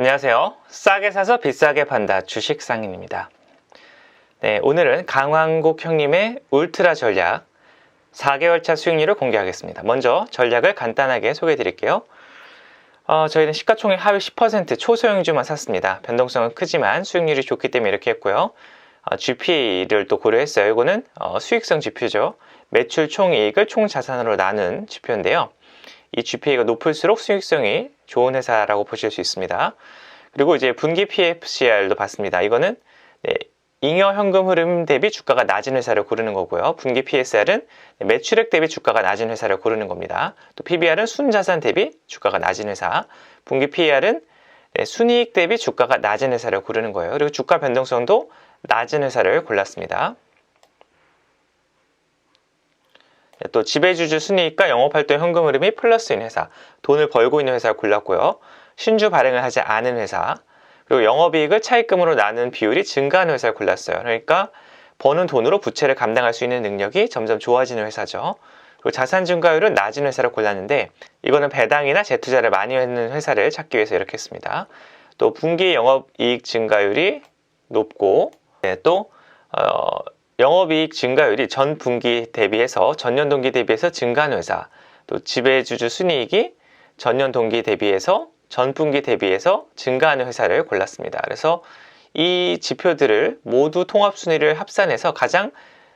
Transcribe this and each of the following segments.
안녕하세요. 싸게 사서 비싸게 판다 주식 상인입니다. 네, 오늘은 강왕국 형님의 울트라 전략 4개월 차 수익률을 공개하겠습니다. 먼저 전략을 간단하게 소개해 드릴게요. 어, 저희는 시가총액 하위 10% 초소형주만 샀습니다. 변동성은 크지만 수익률이 좋기 때문에 이렇게 했고요. 어, GP를 또 고려했어요. 이거는 어, 수익성 지표죠. 매출 총이익을 총자산으로 나눈 지표인데요. 이 GPA가 높을수록 수익성이 좋은 회사라고 보실 수 있습니다. 그리고 이제 분기 PFCR도 봤습니다. 이거는 네, 잉여 현금 흐름 대비 주가가 낮은 회사를 고르는 거고요. 분기 PSR은 매출액 대비 주가가 낮은 회사를 고르는 겁니다. 또 PBR은 순자산 대비 주가가 낮은 회사. 분기 PER은 순이익 대비 주가가 낮은 회사를 고르는 거예요. 그리고 주가 변동성도 낮은 회사를 골랐습니다. 네, 또 지배주주 순이익과 영업활동 현금 흐름이 플러스인 회사, 돈을 벌고 있는 회사를 골랐고요. 신주 발행을 하지 않은 회사, 그리고 영업이익을 차입금으로 나눈 비율이 증가하는 회사를 골랐어요. 그러니까 버는 돈으로 부채를 감당할 수 있는 능력이 점점 좋아지는 회사죠. 그리고 자산 증가율은 낮은 회사를 골랐는데 이거는 배당이나 재투자를 많이 하는 회사를 찾기 위해서 이렇게 했습니다. 또 분기 영업이익 증가율이 높고 네, 또 어, 영업이익 증가율이 전 분기 대비해서 전년 동기 대비해서 증가하는 회사, 또 지배주주 순이익이 전년 동기 대비해서 전 분기 대비해서 증가하는 회사를 골랐습니다. 그래서 이 지표들을 모두 통합 순위를 합산해서 가장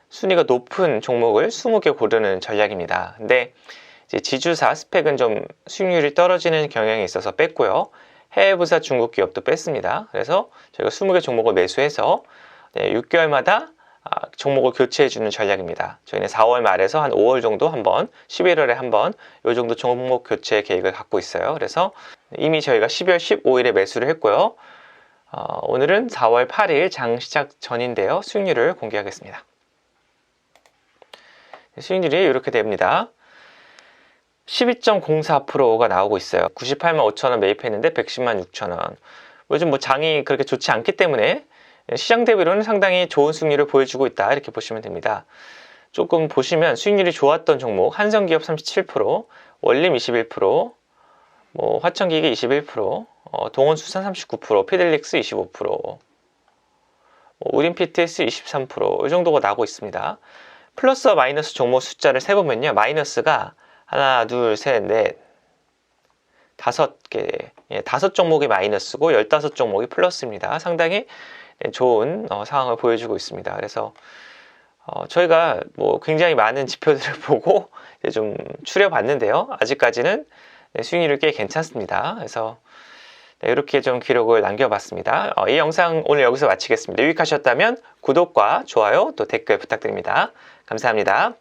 순위가 높은 종목을 20개 고르는 전략입니다. 근데 지주사 스펙은 좀 수익률이 떨어지는 경향이 있어서 뺐고요. 해외 부사 중국 기업도 뺐습니다. 그래서 저희가 20개 종목을 매수해서 6개월마다 아, 종목을 교체해주는 전략입니다. 저희는 4월 말에서 한 5월 정도 한번, 11월에 한번 이 정도 종목 교체 계획을 갖고 있어요. 그래서 이미 저희가 12월 15일에 매수를 했고요. 어, 오늘은 4월 8일 장 시작 전인데요. 수익률을 공개하겠습니다. 수익률이 이렇게 됩니다. 12.04%가 나오고 있어요. 98만 5천원 매입했는데 110만 6천원. 요즘 뭐 장이 그렇게 좋지 않기 때문에 시장 대비로는 상당히 좋은 수익률을 보여주고 있다 이렇게 보시면 됩니다. 조금 보시면 수익률이 좋았던 종목 한성기업 37%, 원림 21%, 뭐 화천기기 21%, 어, 동원수산 39%, 피델릭스 25%, 뭐 우린PTS 23%이 정도가 나고 있습니다. 플러스와 마이너스 종목 숫자를 세보면요. 마이너스가 하나, 둘, 셋, 넷, 다섯 개, 예, 다섯 종목이 마이너스고 열다섯 종목이 플러스입니다. 상당히 좋은 어, 상황을 보여주고 있습니다. 그래서 어, 저희가 뭐 굉장히 많은 지표들을 보고 좀 추려봤는데요. 아직까지는 네, 수익률이 꽤 괜찮습니다. 그래서 네, 이렇게 좀 기록을 남겨봤습니다. 어, 이 영상 오늘 여기서 마치겠습니다. 유익하셨다면 구독과 좋아요 또 댓글 부탁드립니다. 감사합니다.